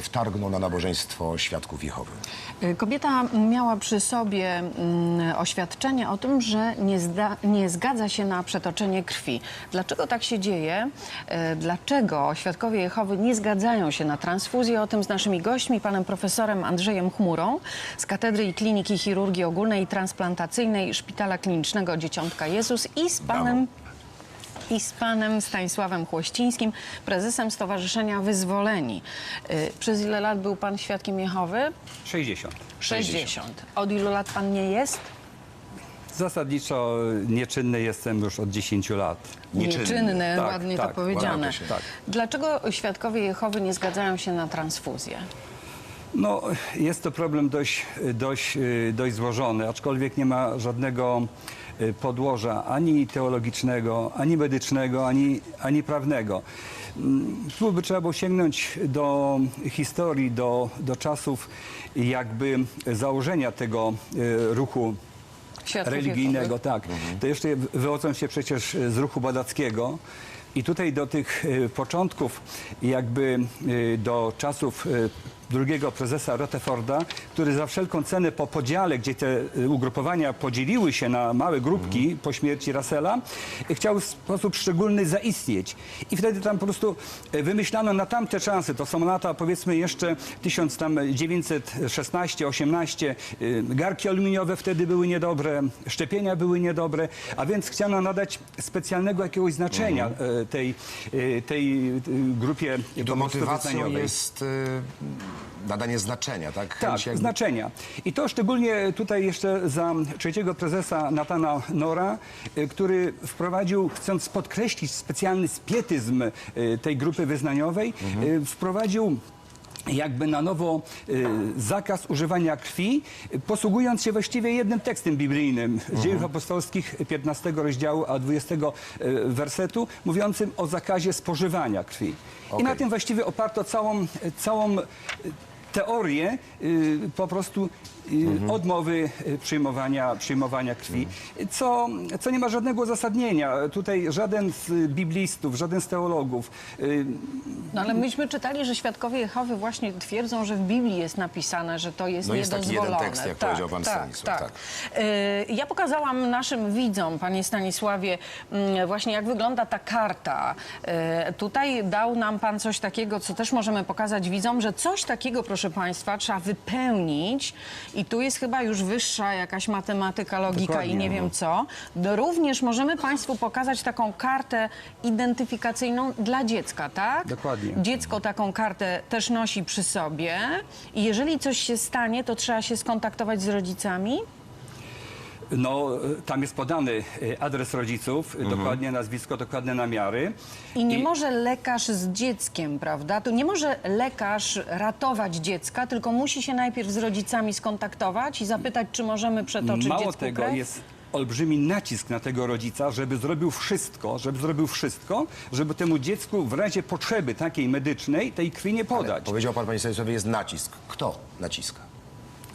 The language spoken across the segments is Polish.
wtargnął na nabożeństwo świadków Jehowy? Y, Kobieta miała przy sobie mm, oświadczenie o tym, że nie, zda, nie zgadza się na przetoczenie krwi. Dlaczego tak się dzieje? Y, Dlaczego świadkowie Jehowy nie zgadzają się na transfuzję? O tym z naszymi gośćmi, panem profesorem Andrzejem Chmurą z Katedry i Kliniki Chirurgii Ogólnej i Transplantacyjnej Szpitala Klinicznego Dzieciątka Jezus i z panem i z panem Stanisławem Chłościńskim, prezesem Stowarzyszenia Wyzwoleni. Y, Przez ile lat był pan świadkiem Jehowy? 60. 60. Od ilu lat pan nie jest? Zasadniczo nieczynny jestem już od 10 lat. Nieczynny. Tak, ładnie tak, to powiedziane. tak. Dlaczego świadkowie Jehowy nie zgadzają się na transfuzję? No, jest to problem dość, dość, y, dość złożony, aczkolwiek nie ma żadnego podłoża ani teologicznego, ani medycznego, ani, ani prawnego. Mm, Tu by trzeba było sięgnąć do historii, do, do czasów jakby założenia tego y, ruchu religijnego, tak. To jeszcze wywodzą się przecież z ruchu badackiego. I tutaj do tych początków, jakby do czasów drugiego prezesa Rutherforda, który za wszelką cenę po podziale, gdzie te e, ugrupowania podzieliły się na małe grupki po śmierci Russella, chciał w sposób szczególny zaistnieć. I wtedy tam po prostu e, wymyślano na tamte czasy, to są lata powiedzmy jeszcze 1916-18, garki aluminiowe wtedy były niedobre, szczepienia były niedobre, a więc chciano nadać specjalnego jakiegoś znaczenia e, tej, tej grupie I prostu motywacją jest nadanie znaczenia, tak? Tak, Chęć jakby- znaczenia. I to szczególnie tutaj jeszcze za trzeciego prezesa Natana Nora, y, który wprowadził, chcąc podkreślić specjalny spietyzm y, tej grupy wyznaniowej, y, wprowadził jakby na nowo y, zakaz używania krwi, posługując się właściwie jednym tekstem biblijnym z dziejów apostolskich 15 rozdziału, a 20 y, wersetu, mówiącym o zakazie spożywania krwi. I Okej. na tym właściwie oparto całą, całą y, teorię y, po prostu y, odmowy y, przyjmowania, przyjmowania krwi, co, co nie ma żadnego uzasadnienia. Tutaj żaden z biblistów, żaden z teologów y, No ale myśmy czytali, że świadkowie Jehowy właśnie twierdzą, że w Biblii jest napisane, że to jest No jest taki jeden niedozwolone. tekst, jak powiedział pan Stanisław, tak. Y, Ja pokazałam naszym widzom, panie Stanisławie, mm, właśnie jak wygląda ta karta. Tutaj dał nam pan coś takiego, co też możemy pokazać widzom, że coś takiego, proszę państwa, trzeba wypełnić i tu jest chyba już wyższa jakaś matematyka, logika Dokładnie, i nie wiem co. No, Również możemy państwu pokazać taką kartę identyfikacyjną dla dziecka, tak? Dokładnie. Dziecko taką kartę też nosi przy sobie i jeżeli coś się stanie, to trzeba się skontaktować z rodzicami. No, y, tam jest podany y, adres rodziców, y, dokładnie nazwisko, dokładne namiary. I nie może lekarz z dzieckiem, prawda? Tu nie może lekarz ratować dziecka, tylko musi się najpierw z rodzicami skontaktować i zapytać, czy możemy przetoczyć Mało dziecku tego, krew. jest olbrzymi nacisk na tego rodzica, żeby zrobił wszystko, żeby zrobił wszystko, żeby temu dziecku w razie potrzeby takiej medycznej tej krwi nie podać. Powiedział pan, panie Stanisławie, jest nacisk. Kto naciska?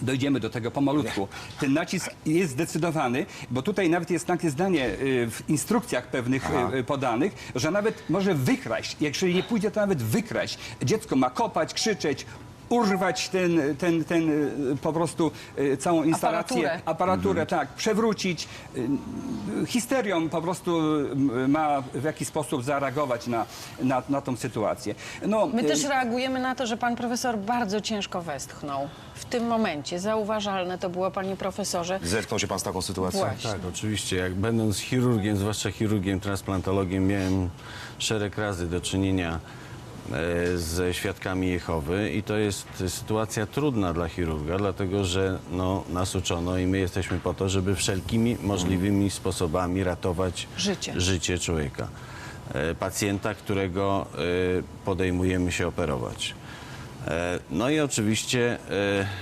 Dojdziemy do tego pomalutku. Ten nacisk jest zdecydowany, bo tutaj nawet jest takie zdanie y, w instrukcjach pewnych y, y, podanych, że nawet może wykraść, jeżeli nie pójdzie, to nawet wykraść. Dziecko ma kopać, krzyczeć, urwać ten, ten, ten y, po prostu y, całą instalację, Aparaturę. aparaturę, tak, przewrócić. Y, Histerią po prostu ma w jakiś sposób zareagować na, na, na tą sytuację. No, My też reagujemy na to, że pan profesor bardzo ciężko westchnął. W tym momencie zauważalne to było, panie profesorze. Zetknął się pan z taką sytuacją? Właśnie. Tak, oczywiście. Jak będąc chirurgiem, zwłaszcza chirurgiem, transplantologiem, miałem szereg razy do czynienia ze świadkami Jehowy i to jest sytuacja trudna dla chirurga, dlatego że no, nas uczono i my jesteśmy po to, żeby wszelkimi możliwymi sposobami ratować Życie. życie człowieka. E, Pacjenta, którego e, podejmujemy się operować. E, No i oczywiście,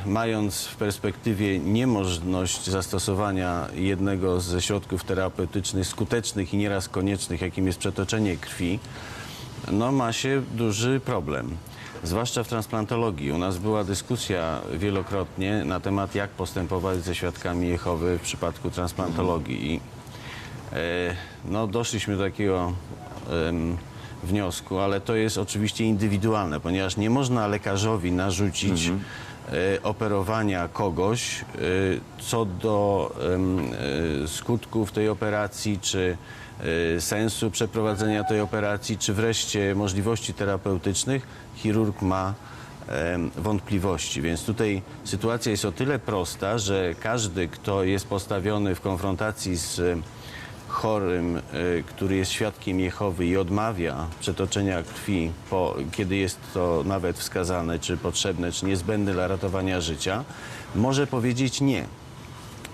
mając w perspektywie niemożność zastosowania jednego ze środków terapeutycznych skutecznych i nieraz koniecznych, jakim jest przetoczenie krwi, no ma się duży problem. Zwłaszcza w transplantologii. U nas była dyskusja wielokrotnie na temat, jak postępować ze świadkami Jehowy w przypadku transplantologii. I e, no, doszliśmy do takiego wniosku, ale to jest oczywiście indywidualne, ponieważ nie można lekarzowi narzucić e, operowania kogoś e, co do e, skutków tej operacji, czy sensu przeprowadzenia tej operacji, czy wreszcie możliwości terapeutycznych. Chirurg ma wątpliwości. Więc tutaj sytuacja jest o tyle prosta, że każdy, kto jest postawiony w konfrontacji z chorym, y, który jest świadkiem Jehowy i odmawia przetoczenia krwi, po, kiedy jest to nawet wskazane, czy potrzebne, czy niezbędne dla ratowania życia, może powiedzieć nie,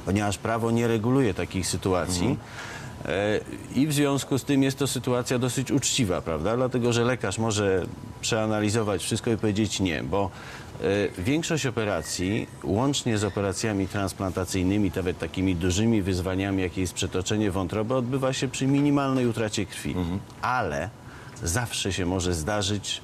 ponieważ prawo nie reguluje takich sytuacji. E, I w związku z tym jest to sytuacja dosyć uczciwa, prawda? Dlatego, że lekarz może przeanalizować wszystko i powiedzieć nie, bo e, większość operacji, łącznie z operacjami transplantacyjnymi, nawet takimi dużymi wyzwaniami, jakie jest przetoczenie wątroby, odbywa się przy minimalnej utracie krwi. Ale zawsze się może zdarzyć,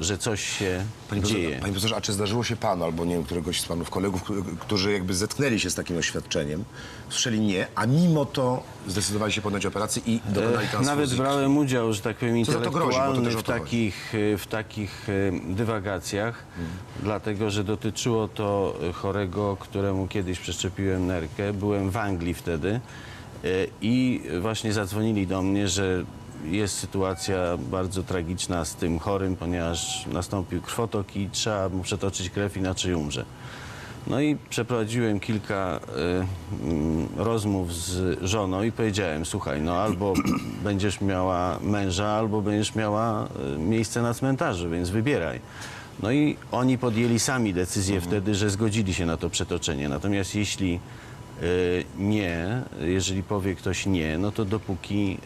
że coś się Panie dzieje. profesorze, panie profesorze, a czy zdarzyło się panu albo nie wiem, któregoś z panów kolegów, którzy jakby zetknęli się z takim oświadczeniem, słyszeli nie, a mimo to zdecydowali się podjąć operację i dokonali E, transfuzji? Nawet brałem udział, że tak powiem, Co za to grozi, bo to intelektualny też o w to chodzi. takich, e, w takich e, dywagacjach, dlatego że dotyczyło to chorego, któremu kiedyś przeszczepiłem nerkę. Byłem w Anglii wtedy e, i właśnie zadzwonili do mnie, że jest sytuacja bardzo tragiczna z tym chorym, ponieważ nastąpił krwotok i trzeba mu przetoczyć krew, inaczej umrze. No i przeprowadziłem kilka y, mm, rozmów z żoną i powiedziałem, słuchaj, no albo będziesz miała męża, albo będziesz miała y, miejsce na cmentarzu, więc wybieraj. No i oni podjęli sami decyzję wtedy, że zgodzili się na to przetoczenie. Natomiast jeśli y, nie, jeżeli powie ktoś nie, no to dopóki,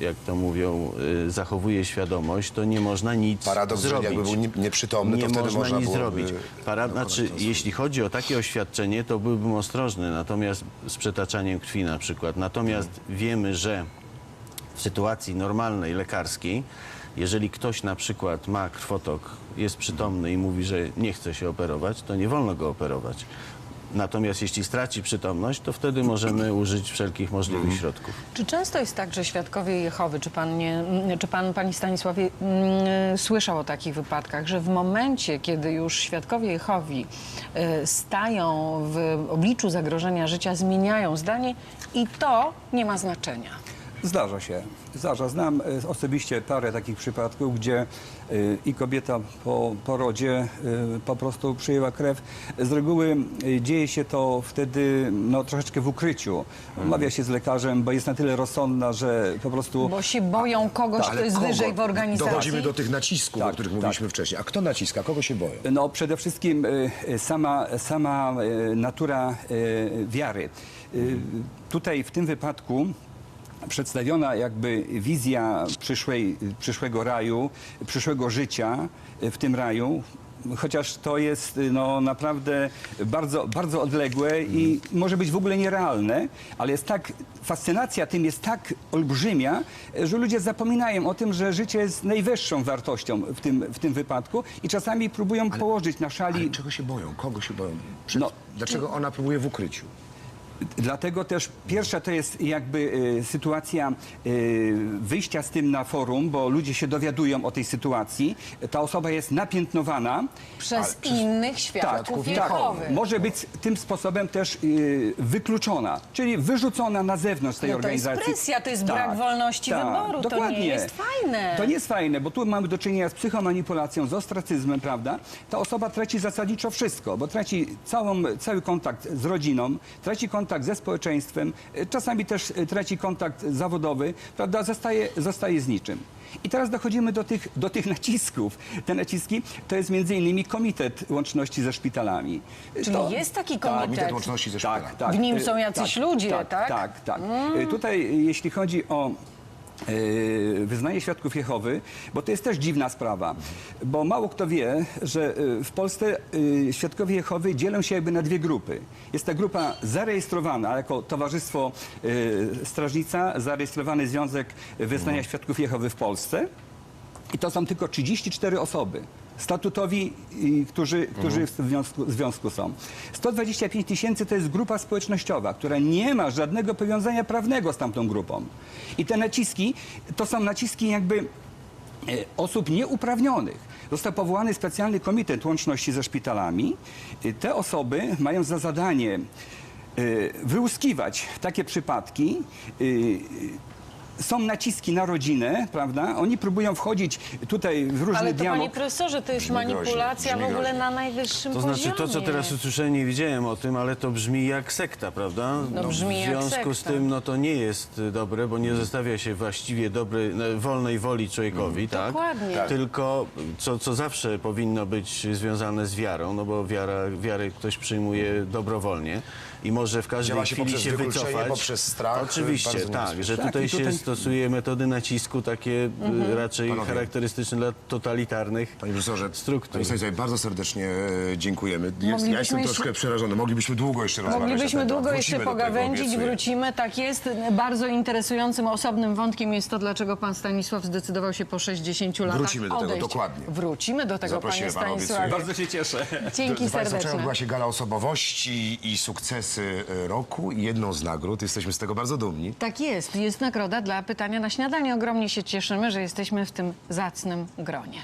y, jak to mówią, y, zachowuje świadomość, to nie można nic Paradoks, zrobić. jakby był nie- nieprzytomny, nie to wtedy można można nic zrobić. Para, znaczy, jeśli chodzi o takie oświadczenie, to byłbym ostrożny, natomiast z przetaczaniem krwi na przykład. Natomiast wiemy, że w sytuacji normalnej, lekarskiej, jeżeli ktoś na przykład ma krwotok, jest przytomny i mówi, że nie chce się operować, to nie wolno go operować. Natomiast jeśli straci przytomność, to wtedy możemy użyć wszelkich możliwych środków. Czy często jest tak, że świadkowie Jehowy, czy pan, nie, czy pan pani Stanisławie, mm, słyszał o takich wypadkach, że w momencie, kiedy już świadkowie Jehowi y, stają w obliczu zagrożenia życia, zmieniają zdanie i to nie ma znaczenia? Zdarza się. Zdarza. Znam e, osobiście parę takich przypadków, gdzie e, i kobieta po porodzie e, po prostu przyjęła krew. Z reguły dzieje się to wtedy no, troszeczkę w ukryciu. Umawia się z lekarzem, bo jest na tyle rozsądna, że po prostu... Bo się boją kogoś, Ale kto jest wyżej w organizacji? Dochodzimy do tych nacisków, o Tak, których tak. mówiliśmy wcześniej. A kto naciska? Kogo się boją? No przede wszystkim sama, sama natura wiary. Tutaj w tym wypadku przedstawiona jakby wizja przyszłej, przyszłego raju, przyszłego życia w tym raju, chociaż to jest no, naprawdę bardzo, bardzo odległe i może być w ogóle nierealne, ale jest tak, fascynacja tym jest tak olbrzymia, że ludzie zapominają o tym, że życie jest najwyższą wartością w tym, w tym wypadku i czasami próbują położyć na szali Ale czego się boją? Kogo się boją? Przed... No. Dlaczego ona próbuje w ukryciu? Dlatego też pierwsza to jest jakby e, sytuacja e, wyjścia z tym na forum, bo ludzie się dowiadują o tej sytuacji. Ta osoba jest napiętnowana. Przez innych świadków Jehowy. Może być tym sposobem też e, wykluczona, czyli wyrzucona na zewnątrz tej No to jest organizacji. presja, to jest brak wolności wyboru, to nie jest fajne. To nie jest fajne, bo tu mamy do czynienia z psychomanipulacją, z ostracyzmem, prawda? Ta osoba traci zasadniczo wszystko, bo traci całą, cały kontakt z rodziną, traci kontakt ze społeczeństwem, e, czasami też e, traci kontakt zawodowy, prawda? Zostaje, zostaje z niczym. I teraz dochodzimy do tych, do tych nacisków. Te naciski to jest między innymi Komitet Łączności ze Szpitalami. Czyli jest taki komitet. Komitet Łączności ze Szpitalami. Tak, tak. W nim są jacyś ludzie, tak? Tak, tak. tak. E, Tutaj, jeśli chodzi o wyznanie świadków Jehowy, bo to jest też dziwna sprawa, bo mało kto wie, że e, w Polsce e, świadkowie Jehowy dzielą się jakby na dwie grupy. Jest ta grupa zarejestrowana jako Towarzystwo Strażnica, zarejestrowany Związek Wyznania Świadków Jehowy w Polsce i to są tylko 34 osoby. Statutowi, którzy, którzy w związku, związku są. 125 tysięcy to jest grupa społecznościowa, która nie ma żadnego powiązania prawnego z tamtą grupą. I te naciski to są naciski jakby osób nieuprawnionych. Został powołany specjalny komitet łączności ze szpitalami. E, Te osoby mają za zadanie e, wyłuskiwać takie przypadki. Są naciski na rodzinę, prawda? Oni próbują wchodzić tutaj w różny Ale to dialog. panie profesorze, to jest Brzmi groźnie, manipulacja brzmi w ogóle groźnie. na najwyższym To poziomie. znaczy to, co teraz usłyszałem, nie wiedziałem o tym, ale to brzmi jak sekta, prawda? No, brzmi w jak związku z sekta. tym, no to nie jest y, dobre, bo nie zostawia się właściwie dobrej, no, wolnej woli człowiekowi, tak? Dokładnie. Tak. Tylko, co, co zawsze powinno być związane z wiarą, no bo wiara, wiarę ktoś przyjmuje dobrowolnie i może w każdej Działa się chwili poprzez się wykluczenie, wycofać. poprzez strach, Oczywiście, bardzo tak, niebezpieczne. że Tak, tutaj i się tutaj- stosuje metody nacisku takie y, Mhm. raczej Panowie. charakterystyczne dla totalitarnych Panie profesorze, struktur. Panie Stanisławie, bardzo serdecznie e, dziękujemy. Jest, ja Moglibyśmy jestem jeszcze- troszkę przerażony. Moglibyśmy długo jeszcze rozmawiać. Moglibyśmy temat. długo jeszcze Wrócimy do tego, pogawędzić, obiecuję. wrócimy. Tak jest. Bardzo interesującym, osobnym wątkiem jest to, dlaczego pan Stanisław zdecydował się po 60 latach Wrócimy do tego, odejść. dokładnie. Wrócimy do tego, panie Zaprosimy pana, Stanisławie. Bardzo się cieszę. Dzięki Drodzy Państwo, wczoraj serdeczne. odbyła się gala osobowości i sukcesy e, roku. i Jedną z nagród. Jesteśmy z tego bardzo dumni. Tak jest. Jest nagroda dla pytania na śniadanie. Ogromnie się cieszymy, że jesteśmy w tym zacnym gronie.